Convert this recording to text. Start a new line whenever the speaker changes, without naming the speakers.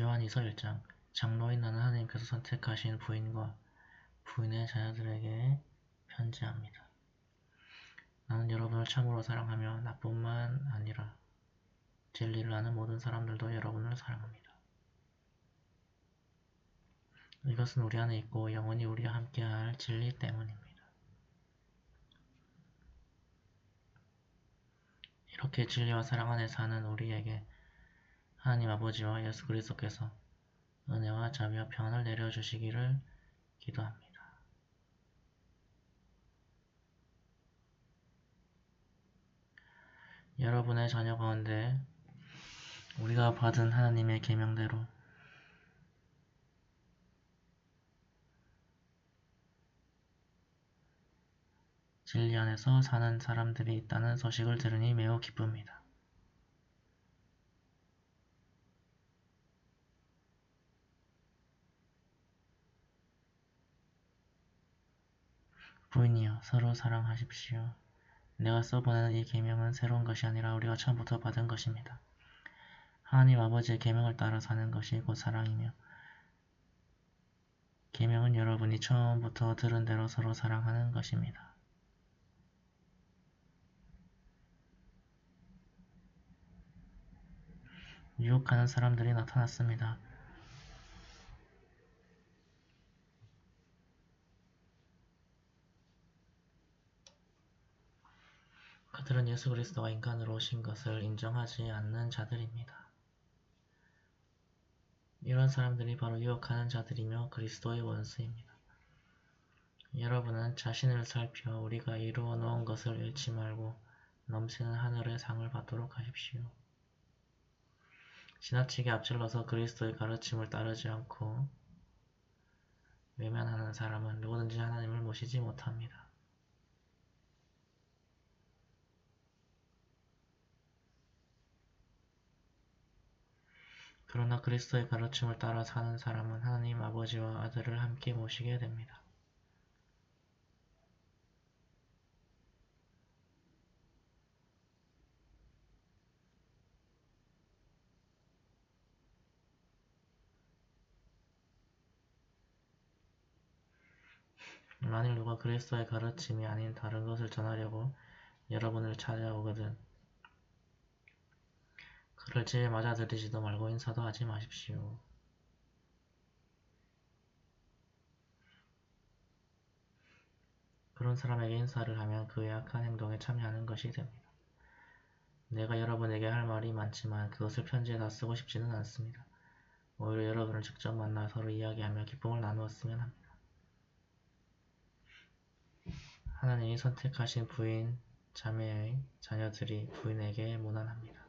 요한이서 1장 장로인 나는 하나님께서 선택하신 부인과 부인의 자녀들에게 편지합니다. 나는 여러분을 참으로 사랑하며 나뿐만 아니라 진리를 아는 모든 사람들도 여러분을 사랑합니다. 이것은 우리 안에 있고 영원히 우리와 함께할 진리 때문입니다. 이렇게 진리와 사랑 안에 사는 우리에게 하나님 아버지와 예수 그리스도께서 은혜와 자비와 평안을 내려주시기를 기도합니다. 여러분의 자녀 가운데 우리가 받은 하나님의 계명대로 진리 안에서 사는 사람들이 있다는 소식을 들으니 매우 기쁩니다. 부인이여 서로 사랑하십시오. 내가 써보내는 이 계명은 새로운 것이 아니라 우리가 처음부터 받은 것입니다. 하나님 아버지의 계명을 따라 사는 것이 곧 사랑이며 계명은 여러분이 처음부터 들은 대로 서로 사랑하는 것입니다. 유혹하는 사람들이 나타났습니다. 그들은 예수 그리스도가 인간으로 오신 것을 인정하지 않는 자들입니다. 이런 사람들이 바로 유혹하는 자들이며 그리스도의 원수입니다. 여러분은 자신을 살펴 우리가 이루어 놓은 것을 잃지 말고 넘치는 하늘의 상을 받도록 하십시오. 지나치게 앞질러서 그리스도의 가르침을 따르지 않고 외면하는 사람은 누구든지 하나님을 모시지 못합니다. 그러나 그리스도의 가르침을 따라 사는 사람은 하나님 아버지와 아들을 함께 모시게 됩니다. 만일 누가 그리스도의 가르침이 아닌 다른 것을 전하려고 여러분을 찾아오거든 그를 집에 맞아 들이지도 말고 인사도 하지 마십시오. 그런 사람에게 인사를 하면 그의 악한 행동에 참여하는 것이 됩니다. 내가 여러분에게 할 말이 많지만 그것을 편지에 다 쓰고 싶지는 않습니다. 오히려 여러분을 직접 만나 서로 이야기하며 기쁨을 나누었으면 합니다. 하나님이 선택하신 부인, 자매의 자녀들이 부인에게 무난합니다.